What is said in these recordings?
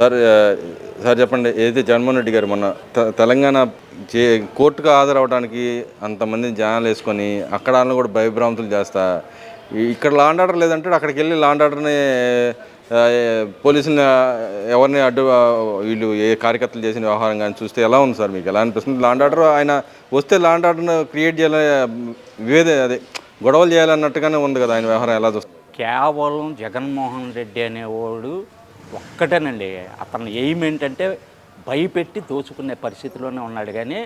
Sir sir చెప్పండి ఏదైతే జగన్మోహన్ రెడ్డి గారు మొన్న తెలంగాణ చే కోర్టుకు హాజరవడానికి అంతమంది జనాలు వేసుకొని అక్కడ వాళ్ళని కూడా భయభ్రాంతులు చేస్తా ఇక్కడ లాండ్ ఆర్డర్ లేదంటే అక్కడికి వెళ్ళి లాండ్ ఆర్డర్ని పోలీసుని ఎవరిని అడ్డు వీళ్ళు ఏ కార్యకర్తలు చేసిన వ్యవహారం కానీ చూస్తే ఎలా ఉంది సార్ మీకు? ఎలా అనిపిస్తుంది? లాండ్ ఆర్డర్ ఆయన వస్తే లాండ్ ఆర్డర్ను క్రియేట్ చేయాలి వివేద అదే గొడవలు చేయాలన్నట్టుగానే ఉంది కదా ఆయన వ్యవహారం ఎలా చూస్తుంది కేవలం జగన్మోహన్ రెడ్డి అనేవాడు ఒక్కటేనండి. అతను ఎయిమ్ ఏంటంటే భయపెట్టి దోచుకునే పరిస్థితిలోనే ఉన్నాడు. కానీ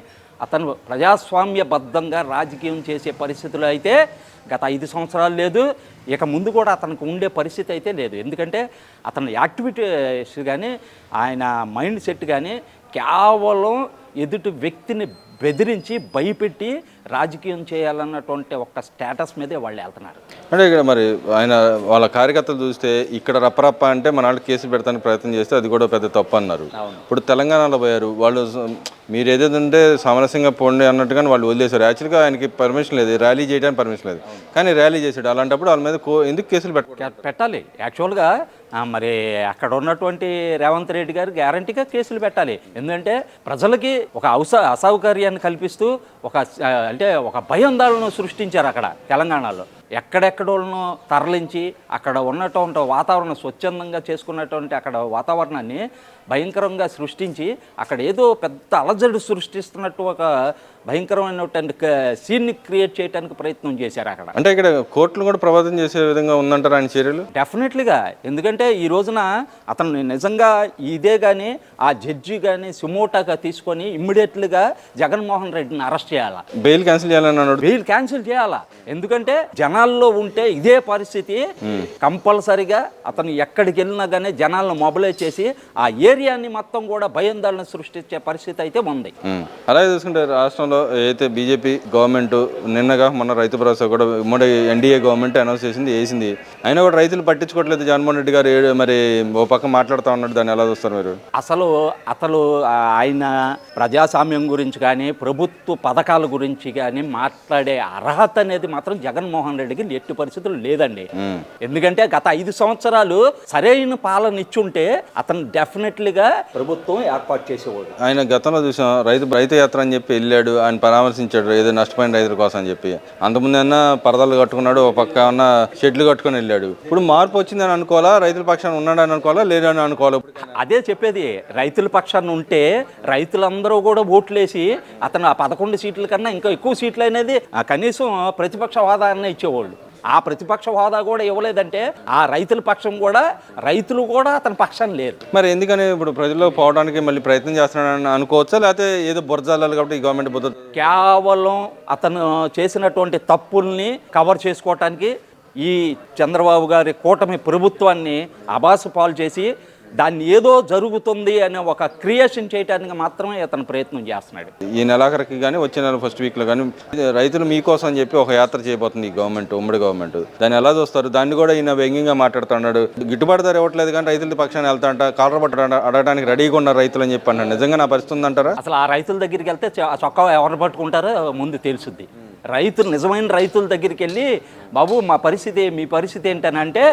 అతను ప్రజాస్వామ్యబద్ధంగా రాజకీయం చేసే పరిస్థితులు అయితే గత ఐదు సంవత్సరాలు లేదు. ఇక ముందు కూడా అతనికి ఉండే పరిస్థితి అయితే లేదు. ఎందుకంటే అతని యాక్టివిటీస్ కానీ ఆయన మైండ్ సెట్ కానీ కేవలం ఎదుటి వ్యక్తిని బెదిరించి భయపెట్టి రాజకీయం చేయాలన్నటువంటి ఒక స్టేటస్ మీదే వాళ్ళు వెళ్తున్నారు. అంటే ఇక్కడ మరి ఆయన వాళ్ళ కార్యకర్తలు చూస్తే ఇక్కడ రప్పరప్ప అంటే మన వాళ్ళు కేసులు పెడతానికి ప్రయత్నం చేస్తే అది కూడా పెద్ద తప్పు అన్నారు. ఇప్పుడు తెలంగాణలో పోయారు వాళ్ళు మీరు ఏదైతే సామరస్యంగా పోండి అన్నట్టుగానే వాళ్ళు వదిలేశారు. యాక్చువల్గా ఆయనకి పర్మిషన్ లేదు ర్యాలీ చేయడానికి పర్మిషన్ లేదు. కానీ ర్యాలీ చేశాడు. అలాంటప్పుడు వాళ్ళ మీద ఎందుకు కేసులు పెట్ట పెట్టాలి. యాక్చువల్గా మరి అక్కడ ఉన్నటువంటి రేవంత్ రెడ్డి గారు గ్యారంటీగా కేసులు పెట్టాలి. ఎందుకంటే ప్రజలకి ఒక అవస అసౌకర్యాన్ని కల్పిస్తూ ఒక అంటే ఒక భయందాలను సృష్టించారు అక్కడ తెలంగాణలో. ఎక్కడెక్కడోళ్ళను తరలించి అక్కడ ఉన్నటువంటి వాతావరణం స్వచ్ఛందంగా చేసుకున్నటువంటి అక్కడ వాతావరణాన్ని భయంకరంగా సృష్టించి అక్కడ ఏదో పెద్ద అలజడి సృష్టిస్తున్నట్టు ఒక భయంకరమైనటువంటి సీన్ని క్రియేట్ చేయడానికి ప్రయత్నం చేశారు అక్కడ. అంటే ఇక్కడ కోర్టులు కూడా ప్రభావితం చేసే విధంగా ఉందంటారు ఆయన చర్యలు? డెఫినెట్లీగా. ఎందుకంటే ఈ రోజున అతను నిజంగా ఇదే కానీ ఆ జడ్జి కానీ సుమోటాగా తీసుకొని ఇమ్మీడియట్లీగా జగన్మోహన్ రెడ్డిని అరెస్ట్ చేయాలా. బెయిల్ క్యాన్సిల్ చేయాలని అన్నాడు. బెయిల్ క్యాన్సిల్ చేయాలా. ఎందుకంటే జనాల్లో ఉంటే ఇదే పరిస్థితి. కంపల్సరిగా అతను ఎక్కడికి వెళ్ళినా కానీ జనాలను మొబిలైజ్ చేసి ఆ ఏరియాని మొత్తం కూడా భయాందోళన సృష్టించే పరిస్థితి అయితే ఉంది. ఉమ్. అలాగే చూసుకుంటే రాష్ట్రంలో ఏదైతే బీజేపీ గవర్నమెంట్ నిన్నగా మొన్న రైతు భరోసా కూడా ఉమ్మడి ఎన్డీఏ గవర్నమెంట్ అనౌన్స్ చేసింది వేసింది. అయినా కూడా రైతులు పట్టించుకోవట్లేదు. జగన్మోహన్ రెడ్డి గారు మరి ఓ పక్క మాట్లాడుతూ ఉన్నాడు. దాన్ని ఎలా చూస్తారు మీరు? అసలు ఆ, ఆయన ప్రజాస్వామ్యం గురించి కానీ ప్రభుత్వ పథకాల గురించి కానీ మాట్లాడే అర్హత అనేది మాత్రం జగన్మోహన్ రెడ్డికి ఎట్టి పరిస్థితులు లేదండి. ఎందుకంటే గత ఐదు సంవత్సరాలు సరైన పాలన ఇచ్చుంటే అతను డెఫినెట్లీగా ప్రభుత్వం ఏర్పాటు చేసేవాడు. ఆయన గతంలో చూసాం రైతు రైతు యాత్ర అని చెప్పి వెళ్ళాడు. ఆయన పరామర్శించాడు ఏదో నష్టపోయిన రైతుల కోసం అని చెప్పి. అంతకుముందు అన్న పరదాలు కట్టుకున్నాడు ఒక పక్క ఉన్న షెడ్లు కట్టుకొని వెళ్ళాడు. ఇప్పుడు మార్పు వచ్చిందని అనుకోవాలా? రైతుల పక్షాన ఉన్నాడని అనుకోవాలా? లేదని అనుకోవాలి? అదే చెప్పేది రైతుల పక్షాన ఉంటే రైతులందరూ కూడా ఓట్లేసి అతను ఆ పదకొండు సీట్ల కన్నా ఇంకా ఎక్కువ సీట్లు అనేది ఆ కనీసం ప్రతిపక్ష వాదాన్ని ఇచ్చేవాళ్ళు. ఆ ప్రతిపక్ష హోదా కూడా ఇవ్వలేదంటే ఆ రైతుల పక్షం కూడా రైతులు కూడా అతని పక్షం లేరు మరి ఎందుకని ఇప్పుడు ప్రజల్లో పోవడానికి మళ్ళీ ప్రయత్నం చేస్తున్నాడని అనుకోవచ్చా? లేకపోతే ఏదో బురజాలాలు కాబట్టి ఈ గవర్నమెంట్ బుద్ధ కేవలం అతను చేసినటువంటి తప్పుల్ని కవర్ చేసుకోవటానికి ఈ చంద్రబాబు గారి కూటమి ప్రభుత్వాన్ని అబాసు పాలు చేసి దాన్ని ఏదో జరుగుతుంది అనే ఒక క్రియేషన్ చేయడానికి మాత్రమే అతను ప్రయత్నం చేస్తున్నాడు. ఈ నెలాఖరికి కానీ వచ్చే నెల ఫస్ట్ వీక్లో కానీ రైతులు మీకోసం అని చెప్పి ఒక యాత్ర చేయబోతుంది ఈ గవర్నమెంట్ ఉమ్మడి గవర్నమెంట్ దాన్ని ఎలా చూస్తారు? దాన్ని కూడా ఈయన వ్యంగ్యంగా మాట్లాడుతున్నాడు. గిట్టుబాటు ధర ఇవ్వట్లేదు కానీ రైతుల పక్షాన్ని వెళ్తాంట కాలర్ పట్ట అడగడానికి రెడీగా ఉన్నారు రైతులు అని చెప్పి అన్నాడు. నిజంగా నా పరిస్థితి ఉందంటారా? అసలు ఆ రైతుల దగ్గరికి వెళ్తే చొక్కా ఎవరు పట్టుకుంటారో ముందు తెలుసుద్ది. రైతులు నిజమైన రైతుల దగ్గరికి వెళ్ళి బాబు మా పరిస్థితి మీ పరిస్థితి ఏంటనంటే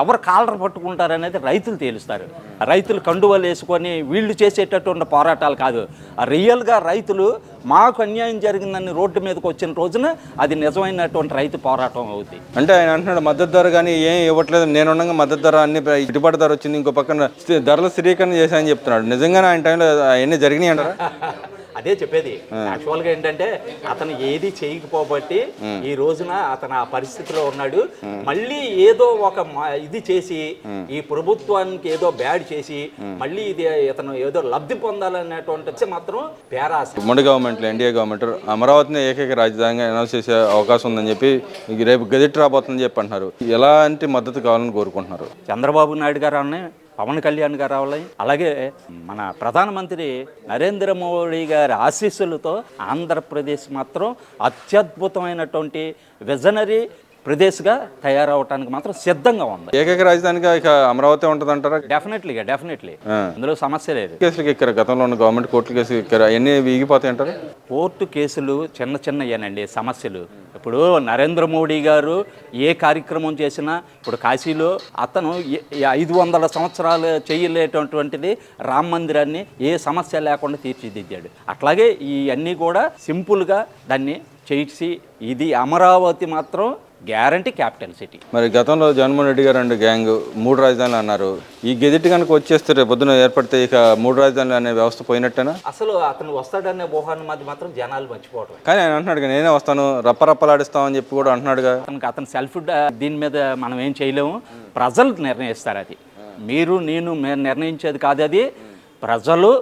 ఎవరు కాలర్ పట్టుకుంటారు అనేది రైతులు తేలుస్తారు. రైతులు కండువలు వేసుకొని వీళ్ళు చేసేటటువంటి పోరాటాలు కాదు. ఆ రియల్గా రైతులు మాకు అన్యాయం జరిగిందని రోడ్డు మీదకి వచ్చిన రోజున అది నిజమైనటువంటి రైతు పోరాటం అవుతుంది అంటే ఆయన అంటున్నాడు మద్దతు ధర కానీ ఏం ఇవ్వట్లేదు. నేను ఉండగా మద్దతు ధర అన్ని గిట్టుబాటు ధర వచ్చింది. ఇంకో పక్కన ధరలు స్థిరీకరణ చేశాయని చెప్తున్నాడు. నిజంగానే ఆయన టైంలో అవన్నీ జరిగినాయి అంటారా అదే చెప్పేది. యాక్చువల్గా ఏంటంటే అతను ఏది చేయకపోబట్టి ఈ రోజున అతను ఆ పరిస్థితిలో ఉన్నాడు. మళ్ళీ ఏదో ఒక మ- ఇది చేసి ఈ ప్రభుత్వానికి ఏదో బ్యాడ్ చేసి మళ్ళీ ఇది ఇతను ఏదో లబ్ధి పొందాలనేటువంటి మాత్రం పేరాశ ఉమ్మడి గవర్నమెంట్లో ఎన్డీఏ గవర్నమెంట్ అమరావతిని ఏకైక రాజధానిగా అనౌన్స్ చేసే అవకాశం ఉందని చెప్పి రేపు గెజెట్ రాబోతుందని చెప్పి అంటున్నారు. ఎలాంటి మద్దతు కావాలని కోరుకుంటున్నారు? చంద్రబాబు నాయుడు గారు అన్నీ పవన్ కళ్యాణ్ గారు రావాలి. అలాగే మన ప్రధానమంత్రి నరేంద్ర మోడీ గారి ఆశీస్సులతో ఆంధ్రప్రదేశ్ మాత్రం అత్యద్భుతమైనటువంటి విజనరీ ప్రదేశ్గా తయారవటానికి మాత్రం సిద్ధంగా ఉంది. ఏకైక రాజధానిగా ఇక అమరావతి ఉంటుంది అంటారా డెఫినెట్లీగా డెఫినెట్లీ అందులో సమస్య లేదు. కేసులకి ఎక్కారు గతంలో ఉన్న గవర్నమెంట్ కోర్టు కేసులు ఎక్కారు అవన్నీ వీగిపోతాయి అంటారు? కోర్టు కేసులు చిన్న చిన్నయేనండి సమస్యలు. ఇప్పుడు నరేంద్ర మోడీ గారు ఏ కార్యక్రమం చేసినా ఇప్పుడు కాశీలో అతను ఐదు వందల సంవత్సరాలు చేయలేటటువంటిది రామ మందిరాన్ని ఏ సమస్య లేకుండా తీర్చిదిద్దాడు. అట్లాగే ఇవన్నీ కూడా సింపుల్గా దాన్ని చేసి ఇది అమరావతి మాత్రం గ్యారంటీ క్యాపిటల్ సిటీ. మరి గతంలో జగన్మోహన్ రెడ్డి గారు అండ్ గ్యాంగ్ మూడు రాజధానులు అన్నారు. ఈ గెజిట్ కనుక వచ్చేస్తే రేపు పొద్దున ఏర్పడితే ఇక మూడు రాజధానులు అనే వ్యవస్థ పోయినట్టేనా? అసలు అతను వస్తాడనే ఊహాన్ని మధ్య మాత్రం జనాలు మర్చిపోవటం కానీ ఆయన అంటున్నాడు నేనే వస్తాను రప్పరప్పలాడిస్తామని చెప్పి కూడా అంటున్నాడుగా అతనికి అతని సెల్ఫ్ దీని మీద మనం ఏం చేయలేము. ప్రజలు నిర్ణయిస్తారు అది. మీరు నేను నిర్ణయించేది కాదు అది. ప్రజలు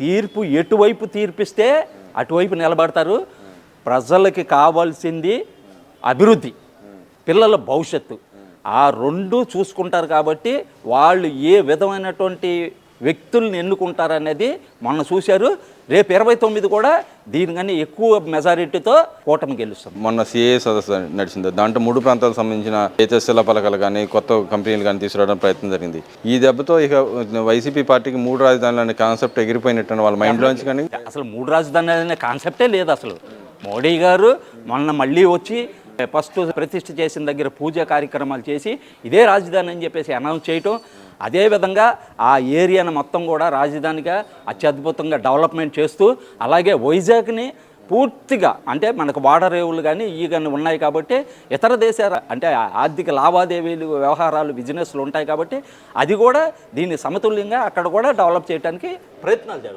తీర్పు ఎటువైపు తీర్పిస్తే అటువైపు నిలబడతారు. ప్రజలకి కావాల్సింది అభివృద్ధి. పిల్లల భవిష్యత్తు. ఆ రెండు చూసుకుంటారు కాబట్టి వాళ్ళు ఏ విధమైనటువంటి వ్యక్తుల్ని ఎన్నుకుంటారనేది మొన్న చూశారు. రేపు ఇరవై తొమ్మిది కూడా దీనికన్నా ఎక్కువ మెజారిటీతో కూటమి గెలుస్తుంది. మొన్న సిఏ సదస్సు నడిచింది. దాంట్లో మూడు ప్రాంతాలకు సంబంధించిన ఏచస్ఎల పలకలు కానీ కొత్త కంపెనీలు కానీ తీసుకురావడం ప్రయత్నం జరిగింది. ఈ దెబ్బతో ఇక వైసీపీ పార్టీకి మూడు రాజధానులు అనే కాన్సెప్ట్ ఎగిరిపోయినట్టు వాళ్ళ మైండ్లోంచి కానీ అసలు మూడు రాజధాని అనే కాన్సెప్టే లేదు అసలు. మోడీ గారు మొన్న మళ్ళీ వచ్చి ఫస్ట్ ప్రతిష్ఠ చేసిన దగ్గర పూజ కార్యక్రమాలు చేసి ఇదే రాజధాని అని చెప్పేసి అనౌన్స్ చేయటం. అదేవిధంగా ఆ ఏరియాను మొత్తం కూడా రాజధానిగా అత్యద్భుతంగా డెవలప్మెంట్ చేస్తూ అలాగే వైజాగ్ని పూర్తిగా అంటే మనకు వాడరేవులు కానీ ఈ కానీ ఉన్నాయి కాబట్టి ఇతర దేశాల అంటే ఆర్థిక లావాదేవీలు వ్యవహారాలు బిజినెస్లు ఉంటాయి కాబట్టి అది కూడా దీన్ని సమతుల్యంగా అక్కడ కూడా డెవలప్ చేయడానికి ప్రయత్నాలు జరుగుతాయి.